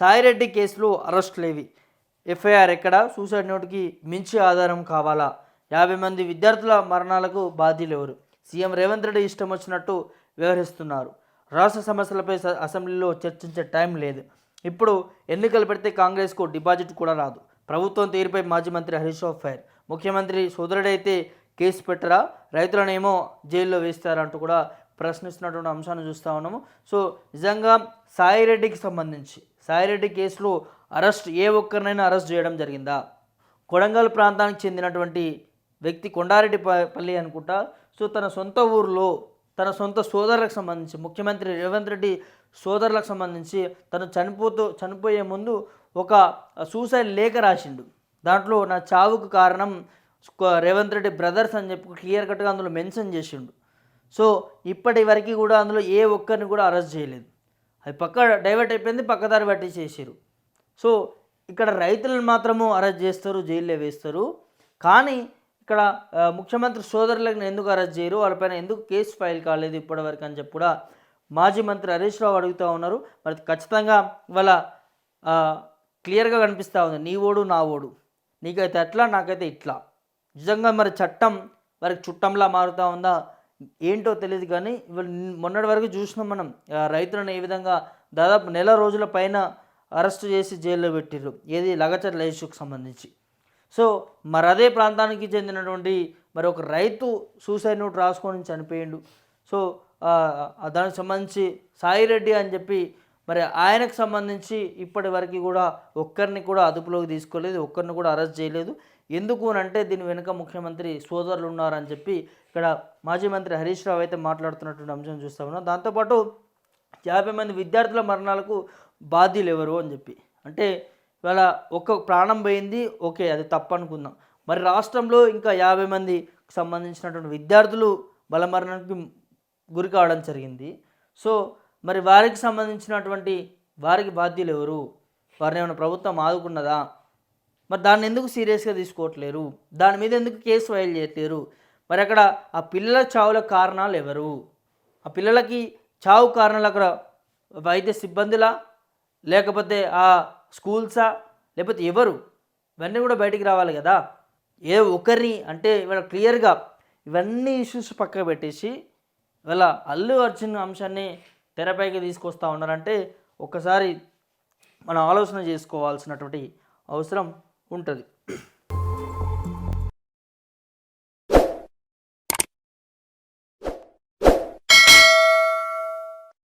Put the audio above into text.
సాయిరెడ్డి కేసులో అరెస్టులేవి ఎఫ్ఐఆర్ ఎక్కడ? సూసైడ్ నోట్కి మించి ఆధారం కావాలా? యాభై మంది విద్యార్థుల మరణాలకు బాధ్యులు ఎవరు సీఎం రేవంత్ రెడ్డి ఇష్టం వచ్చినట్టు వ్యవహరిస్తున్నారు. రాష్ట్ర సమస్యలపై స- అసెంబ్లీలో చర్చించే టైం లేదు. ఇప్పుడు ఎన్నికలు పెడితే కాంగ్రెస్కు డిపాజిట్ కూడా రాదు. ప్రభుత్వం తీరుపై మాజీ మంత్రి హరీష్ రావు ఫైర్. ముఖ్యమంత్రి సోదరుడైతే కేసు పెట్టరా? రైతులనేమో జైల్లో వేస్తారంటూ కూడా ప్రశ్నిస్తున్నటువంటి అంశాన్ని చూస్తూ ఉన్నాము. సో నిజంగా సాయిరెడ్డికి సంబంధించి సాయిరెడ్డి కేసులో అరెస్ట్ ఏ ఒక్కరినైనా అరెస్ట్ చేయడం జరిగిందా? కొడంగల్ ప్రాంతానికి చెందినటువంటి వ్యక్తి కొండారెడ్డి పల్లి అనుకుంటా. సో తన సొంత ఊరిలో తన సొంత సోదరులకు సంబంధించి ముఖ్యమంత్రి రేవంత్ రెడ్డి సోదరులకు సంబంధించి తను చనిపోతూ చనిపోయే ముందు ఒక సూసైడ్ లేఖ రాసిండు. దాంట్లో నా చావుకు కారణం రేవంత్ రెడ్డి బ్రదర్స్ అని చెప్పి క్లియర్ కట్గా అందులో మెన్షన్ చేసిండు. సో ఇప్పటి వరకు కూడా అందులో ఏ ఒక్కరిని కూడా అరెస్ట్ చేయలేదు. అది పక్క డైవర్ట్ అయిపోయింది పక్కదారి పట్టి చేసారు సో ఇక్కడ రైతులను మాత్రము అరెస్ట్ చేస్తారు జైల్లో వేస్తారు. కానీ ఇక్కడ ముఖ్యమంత్రి సోదరులను ఎందుకు అరెస్ట్ చేయరు? వాళ్ళపైన ఎందుకు కేసు ఫైల్ కాలేదు ఇప్పటివరకు అని చెప్పి కూడా మాజీ మంత్రి హరీష్ రావు అడుగుతూ ఉన్నారు. మరి ఖచ్చితంగా వాళ్ళ క్లియర్గా కనిపిస్తూ ఉంది నీ ఓడు నా ఓడు. నీకైతే అట్లా నాకైతే ఇట్లా. నిజంగా మరి చట్టం వారికి చుట్టంలా మారుతూ ఉందా? ఏంటో తెలియదు కానీ ఇవాళ మొన్నటి వరకు చూసినాం మనం. రైతులను ఏ విధంగా దాదాపు నెల రోజుల పైన అరెస్ట్ చేసి జైల్లో పెట్టారు ఏది? లగచర్ల ఇష్యూకి సంబంధించి. సో మరి అదే ప్రాంతానికి చెందినటువంటి మరి ఒక రైతు సూసైడ్ నోట్ రాసుకొని చనిపోయిండు. సో దానికి సంబంధించి సాయిరెడ్డి అని చెప్పి మరి ఆయనకు సంబంధించి ఇప్పటి వరకు కూడా ఒక్కరిని కూడా అదుపులోకి తీసుకోలేదు ఒక్కరిని కూడా అరెస్ట్ చేయలేదు. ఎందుకు అని అంటే దీని వెనుక ముఖ్యమంత్రి సోదరులు ఉన్నారని చెప్పి ఇక్కడ మాజీ మంత్రి హరీష్ రావు అయితే మాట్లాడుతున్నటువంటి అంశం చూస్తా ఉన్నాం. దాంతోపాటు యాభై మంది విద్యార్థుల మరణాలకు బాధ్యులు ఎవరు అని చెప్పి. అంటే ఇవాళ ఒక్క ప్రాణం పోయింది ఓకే అది తప్పనుకుందాం. మరి రాష్ట్రంలో ఇంకా యాభై మందికి సంబంధించినటువంటి విద్యార్థులు బలమరణానికి గురి కావడం జరిగింది. సో మరి వారికి సంబంధించినటువంటి వారికి బాధ్యులు ఎవరు? వారిని ఏమైనా ప్రభుత్వం ఆదుకున్నదా? మరి దాన్ని ఎందుకు సీరియస్గా తీసుకోవట్లేరు? దాని మీద ఎందుకు కేసు ఫైల్ చేయట్లేరు? మరి అక్కడ ఆ పిల్లల చావుల కారణాలు ఎవరు? ఆ పిల్లలకి చావు కారణాలు అక్కడ వైద్య సిబ్బందిలా? లేకపోతే ఆ స్కూల్సా? లేకపోతే ఎవరు? ఇవన్నీ కూడా బయటికి రావాలి కదా. ఏ ఒకరిని అంటే ఇవాళ క్లియర్గా ఇవన్నీ ఇష్యూస్ పక్కకు పెట్టేసి ఇవాళ అల్లు అర్జున్ అంశాన్ని తెరపైకి తీసుకొస్తా ఉన్నారంటే ఒక్కసారి మనం ఆలోచన చేసుకోవాల్సినటువంటి అవసరం ఉంటుంది.